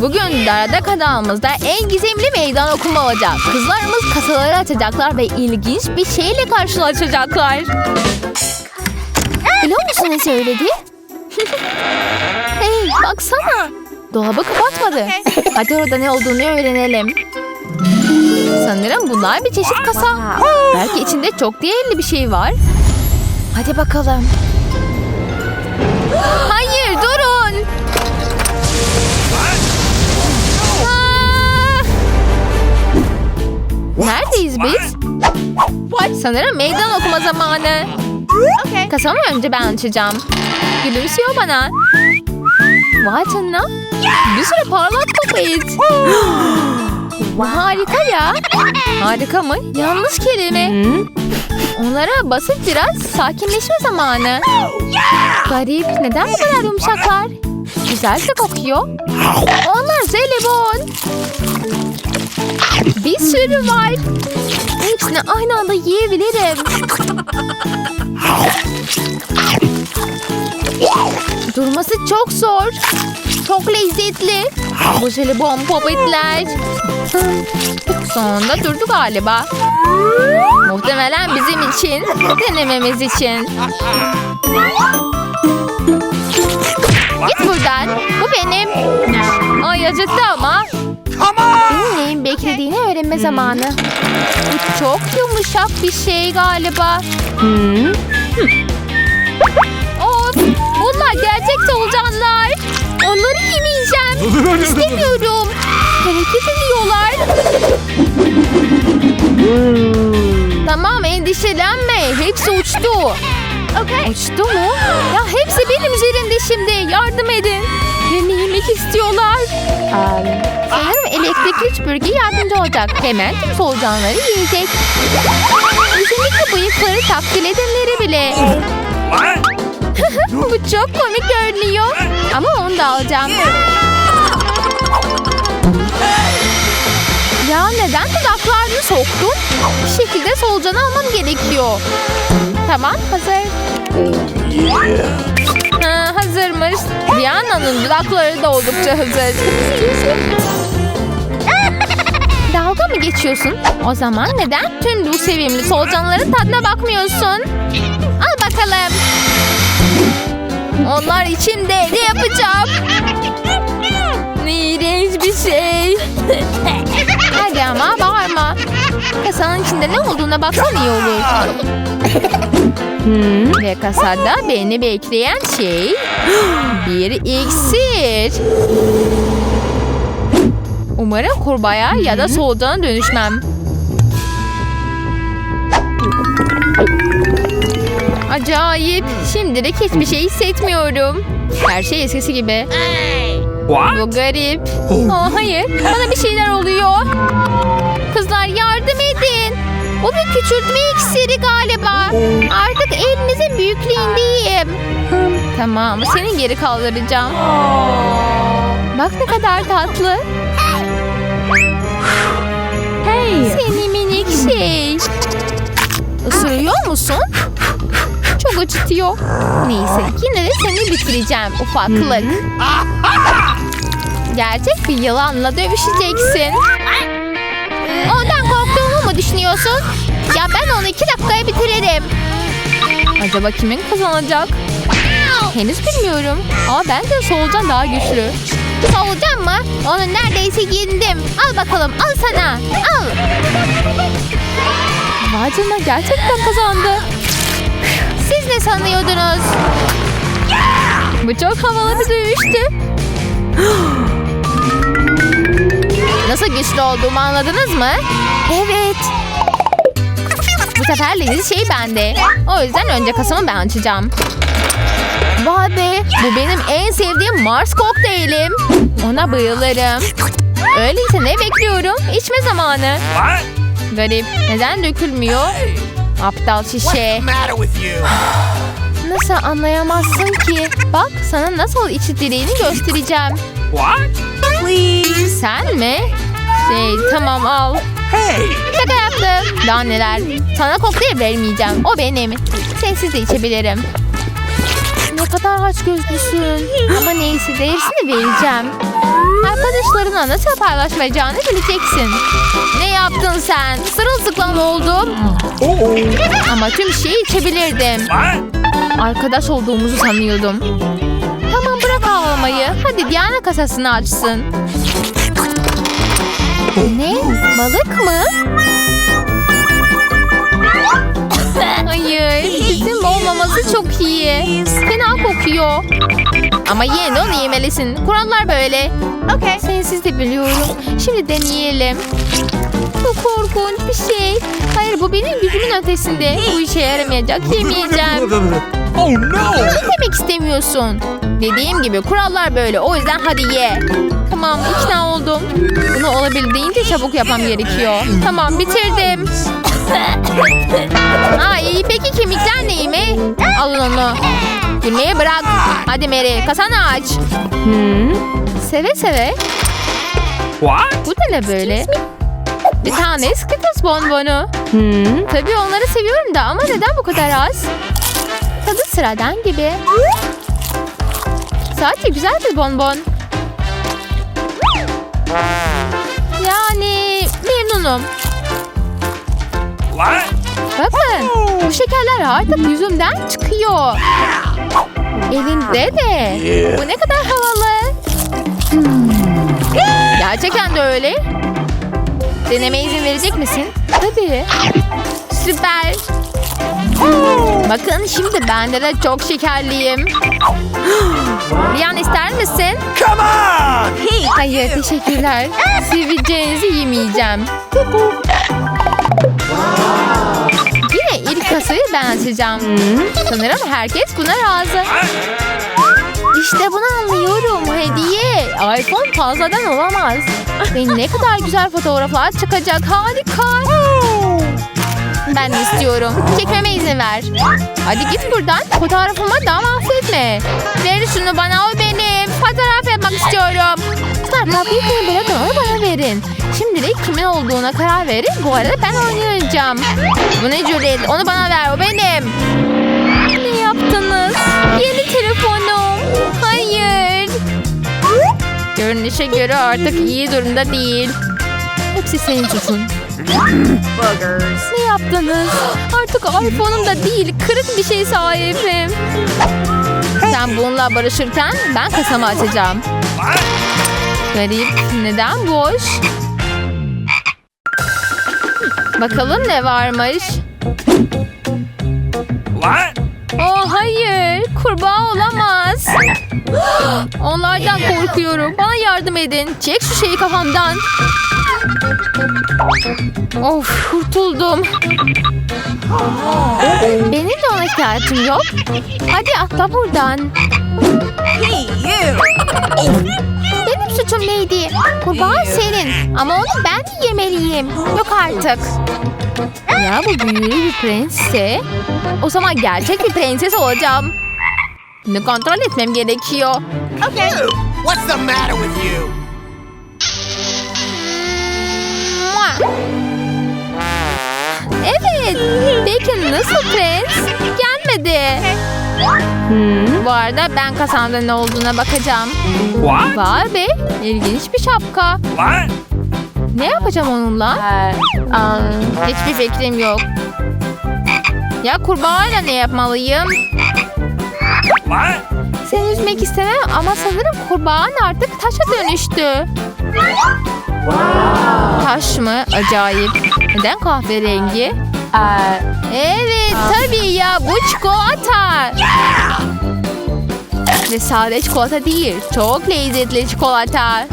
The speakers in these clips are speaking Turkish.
Bugün Darada kanalımızda en gizemli meydan okuma olacak. Kızlarımız kasaları açacaklar ve ilginç bir şeyle karşılaşacaklar. Biliyor musun ne söyledi? hey baksana. Dolabı kapatmadı. Hadi orada ne olduğunu öğrenelim. Sanırım bunlar bir çeşit kasa. Belki içinde çok değerli bir şey var. Hadi bakalım. Hayır Neredeyiz biz? Sanırım meydan okuma zamanı. Kasamı önce ben açacağım. Gülümsüyor bana. Vay canına. Bir sürü parlak. Bu harika ya. Harika mı? Yanlış kelime. Onlara basıp biraz sakinleşme zamanı. Garip. Neden bu kadar yumuşaklar? Güzel de kokuyor. Onlar jelibon. Bir sürü var. Hepsini aynı anda yiyebilirim. Durması çok zor. Çok lezzetli. Bu jelibon popetler. Sonunda durdu galiba. Muhtemelen bizim için, denememiz için. Git buradan. Bu benim. Ay acıttı ama. Benim neyin beklediğini öğrenme zamanı. Bu çok yumuşak bir şey galiba. Of! Bunlar gerçek solucanlar. Onları yemeyeceğim. İstemiyorum. Hareket ediyorlar. Tamam endişelenme. Hepsi uçtu. Uçtu mu? Ya hepsi benim üzerimde şimdi. Yardım edin. Beni yemek istiyorlar. Sanırım elektrikli süpürge yardımcı olacak. Hemen tüm solucanları yiyecek. Özellikle bıyıkları takdir edenleri bile. Bu çok komik görünüyor. Ama onu da alacağım. Ya neden dudaklarını soktun? Bir şekilde solucanı almam gerekiyor. Tamam hazır. Ha, hazırmış. Diana'nın dudakları da oldukça hazır. Dalga mı geçiyorsun? O zaman neden tüm bu sevimli solucanların tadına bakmıyorsun? Al bakalım. Onlar için de ne yapacağım? İğrenç bir şey. Kasanın içinde ne olduğuna baksan iyi olur. Ve kasada beni bekleyen şey bir iksir. Umarım kurbağaya ya da solucana dönüşmem. Acayip. Şimdilik hiçbir şey hissetmiyorum. Her şey eskisi gibi. Bu garip. Aa, hayır. Bana bir şeyler oluyor. Kızlar yardım edin. Bu bir küçültme iksiri galiba. Artık elinizin büyüklüğündeyim. Tamam. Seni geri kaldıracağım. Bak ne kadar tatlı. Hey. Seni minik şey. Isırıyor musun? Çok acıtıyor. Neyse yine de seni bitireceğim ufaklık. Gerçek bir yılanla dövüşeceksin. Düşünüyorsun? Ya ben onu iki dakikaya bitiririm. Acaba kimin kazanacak? Henüz bilmiyorum. Ama bence solucan daha güçlü. Solucan mı? Onu neredeyse yendim. Al bakalım al sana. Al. Vay canına gerçekten kazandı. Siz ne sanıyordunuz? Bu çok havalı bir dövüştü. Nasıl güçlü olduğumu anladınız mı? Evet. Bu sefer leziz şey bende. O yüzden önce kasamı ben açacağım. Vay be bu benim en sevdiğim Mars kokteylim. Ona bayılırım. Öyleyse ne bekliyorum? İçme zamanı. Garip. Neden dökülmüyor? Aptal şişe. Nasıl anlayamazsın ki? Bak sana nasıl içildiğini göstereceğim. What? Please. Sen mi? Şey tamam al. Hey. Şaka yaptım. Daha neler. Sana kokteyl vermeyeceğim. O benim. Sensiz de içebilirim. Ne kadar aç gözlüsün. Ama neyse değersini vereceğim. Arkadaşlar Dostlarına nasıl paylaşmayacağını bileceksin. Ne yaptın sen? Sırılsıklam oldum. Ama tüm şeyi içebilirdim. Arkadaş olduğumuzu sanıyordum. Tamam bırak ağlamayı. Hadi Diana kasasını açsın. Ne? Balık mı? Hayır. Bizim olmaması çok iyi. Fena kokuyor. Ama yine de onu yemelisin. Kurallar böyle. Okay. Sensiz de biliyorum. Şimdi deneyelim. Korkunç bir şey. Hayır bu benim gücümün ötesinde. Bu işe yaramayacak. Yemeyeceğim. Oh no! Ne demek istemiyorsun? Dediğim gibi kurallar böyle. O yüzden hadi ye. Tamam ikna oldum. Bunu olabildiğince çabuk yapmam gerekiyor. Tamam bitirdim. Ay peki kemikler neyimi? Alın onu. Gülmeyi bırak. Hadi Mary kasanı aç. Seve seve. What? Bu da ne böyle? Bir tane Skittles bonbonu. Tabii onları seviyorum da ama neden bu kadar az? Tadı sıradan gibi. Sadece güzel bir bonbon. Yani memnunum. What? Bakın bu şekerler artık yüzümden çıkıyor. Elinde de. Bu ne kadar havalı. Gerçekten de öyle. Deneme izin verecek misin? Tabii. Süper. Bakın şimdi bende de çok şekerliyim. Riyan ister misin? Come on! Hayır teşekkürler. Seveceğinizi yemeyeceğim. Yine ilk kasayı ben açacağım. Sanırım herkes buna razı. İşte bunu anlıyorum. Hediye. iPhone fazladan olamaz. Ve ne kadar güzel fotoğraflar çıkacak. Harika. Ben istiyorum. Çekmeme izin ver. Hadi git buradan. Fotoğrafıma da mahvetme. Ver şunu bana o benim. Fotoğraf yapmak istiyorum. Kızlar kapıyı bırakın onu bana verin. Şimdilik kimin olduğuna karar verin. Bu arada ben oynayacağım. Bu ne cüret? Onu bana ver o benim. Görünüşe göre artık iyi durumda değil. Hepsi senin suçun. Ne yaptınız? Artık iPhone'um da değil, kırık bir şey sahibim. Sen bununla barışırken ben kasamı açacağım. Garip, neden boş? Bakalım ne varmış. What? Oh hayır, kurbağa olamaz. Onlardan korkuyorum. Bana yardım edin. Çek şu şeyi kafamdan. Of, kurtuldum. Benim de ona ihtiyacım yok. Hadi atla buradan. Hey, you. Benim suçum neydi? Kurbağa senin. Ama onu ben yemeliyim. Yok artık. Ya bu büyülü bir prensse. O zaman gerçek bir prenses olacağım. Bunu kontrol etmem gerekiyor. Okay. What's the matter with you? Evet. Peki nasıl prens? Gelmedi. Bu arada ben kasamda ne olduğuna bakacağım. What? Vay be. ilginç bir şapka. What? Ne yapacağım onunla? Hiçbir fikrim yok. Ya kurbağayla ne yapmalıyım? Seni üzmek istemem ama sanırım kurbağan artık taşa dönüştü. Taş mı? Acayip. Neden kahverengi? Evet tabii ya bu çikolata. Ve sade çikolata değil. Çok lezzetli çikolata.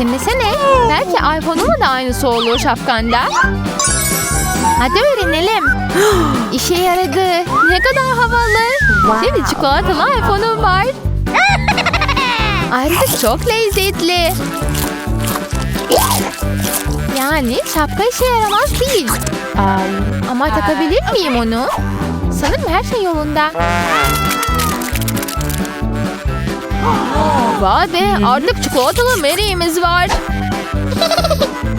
Dinlesene. Belki iPhone'uma da aynısı olur şapkanda. Hadi öğrenelim. İşe yaradı. Ne kadar havalı. Şimdi çikolatalı iPhone'um var. Ayrıca çok lezzetli. Yani şapka işe yaramaz değil. Ama takabilir miyim onu? Sanırım her şey yolunda. Vay be artık çikolatalı Mary'imiz var.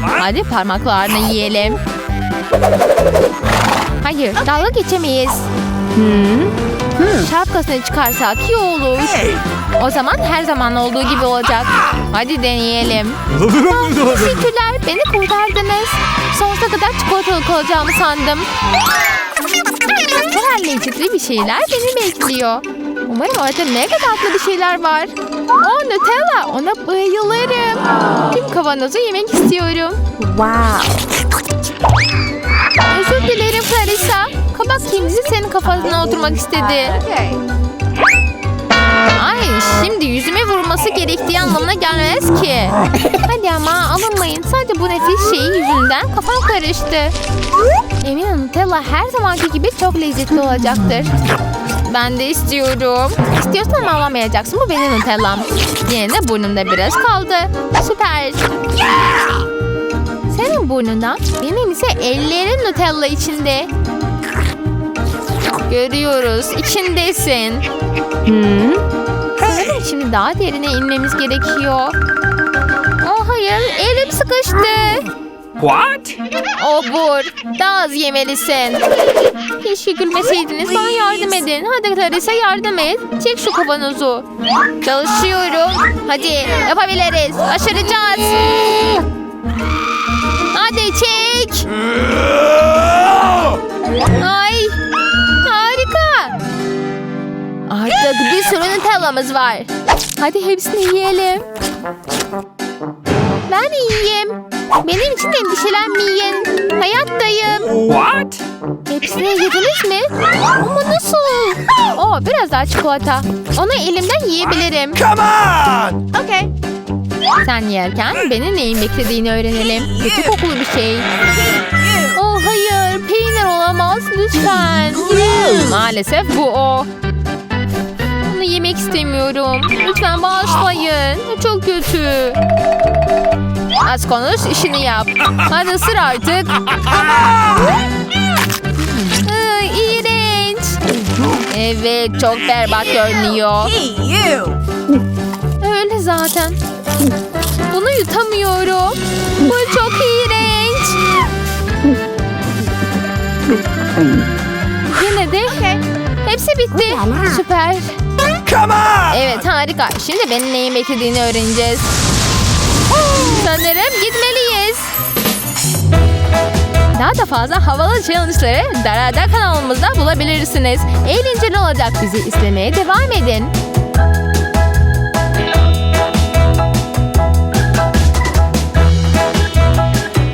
Hadi parmaklarını yiyelim. Hayır dalga geçemeyiz. Şapkasını çıkarsak iyi olur. O zaman her zaman olduğu gibi olacak. Hadi deneyelim. Ah, Teşekkürler. Beni kurtardınız. Sonsuza kadar çikolatalı kalacağımı sandım. Kadar lezzetli bir şeyler beni bekliyor. Umarım orada mega tatlı bir şeyler var. Oh Nutella. Ona bayılırım. Tüm kavanozu yemek istiyorum. Wow. Özür dilerim Clarissa. Kabak kimisi senin kafasına oturmak istedi. Ay şimdi yüzüme vurması gerektiği anlamına gelmez ki. Hadi ama alınmayın. Sadece bu nefis şeyi yüzünden kafam karıştı. Eminim Nutella her zamanki gibi çok lezzetli olacaktır. Ben de istiyorum. İstiyorsan ama alamayacaksın. Bu benim Nutella'm. Yine de burnumda biraz kaldı. Süper. Burnundan, benim ise ellerin Nutella içinde. Görüyoruz. içindesin. Sanırım şimdi daha derine inmemiz gerekiyor. Oh hayır, elim sıkıştı. What? Obur, daha az yemelisin. Keşke gülmeseydiniz, bana yardım edin. Hadi Clarissa yardım et. Çek şu kavanozu. Çalışıyorum. Hadi yapabiliriz. Başaracağız. Hadi çek. Ay, harika. Artık bir sürü Nutella'mız var. Hadi hepsini yiyelim. Ben yiyeyim. Benim için endişelenmeyin. Hayattayım. What? Hepsini yediniz mi? Ama nasıl? Oo, biraz daha çikolata. Onu elimden yiyebilirim. Come on! Okay. Sen yerken beni neyin beklediğini öğrenelim. Kötü kokulu bir şey. Oh hayır, peynir olamaz lütfen. Maalesef bu o. Bunu yemek istemiyorum. Lütfen bağışlayın. Çok kötü. Az konuş, işini yap. Hadi ısır artık. İğrenç. Evet, çok berbat görünüyor. Öyle zaten. Bunu yutamıyorum. Bu çok iğrenç. Yine de hepsi bitti. Süper. Come on! Evet harika. Şimdi benim neyin beklediğini öğreneceğiz. Sanırım gitmeliyiz. Daha da fazla havalı challenge'ları Darada kanalımızda bulabilirsiniz. Eğlenceli olacak bizi izlemeye devam edin.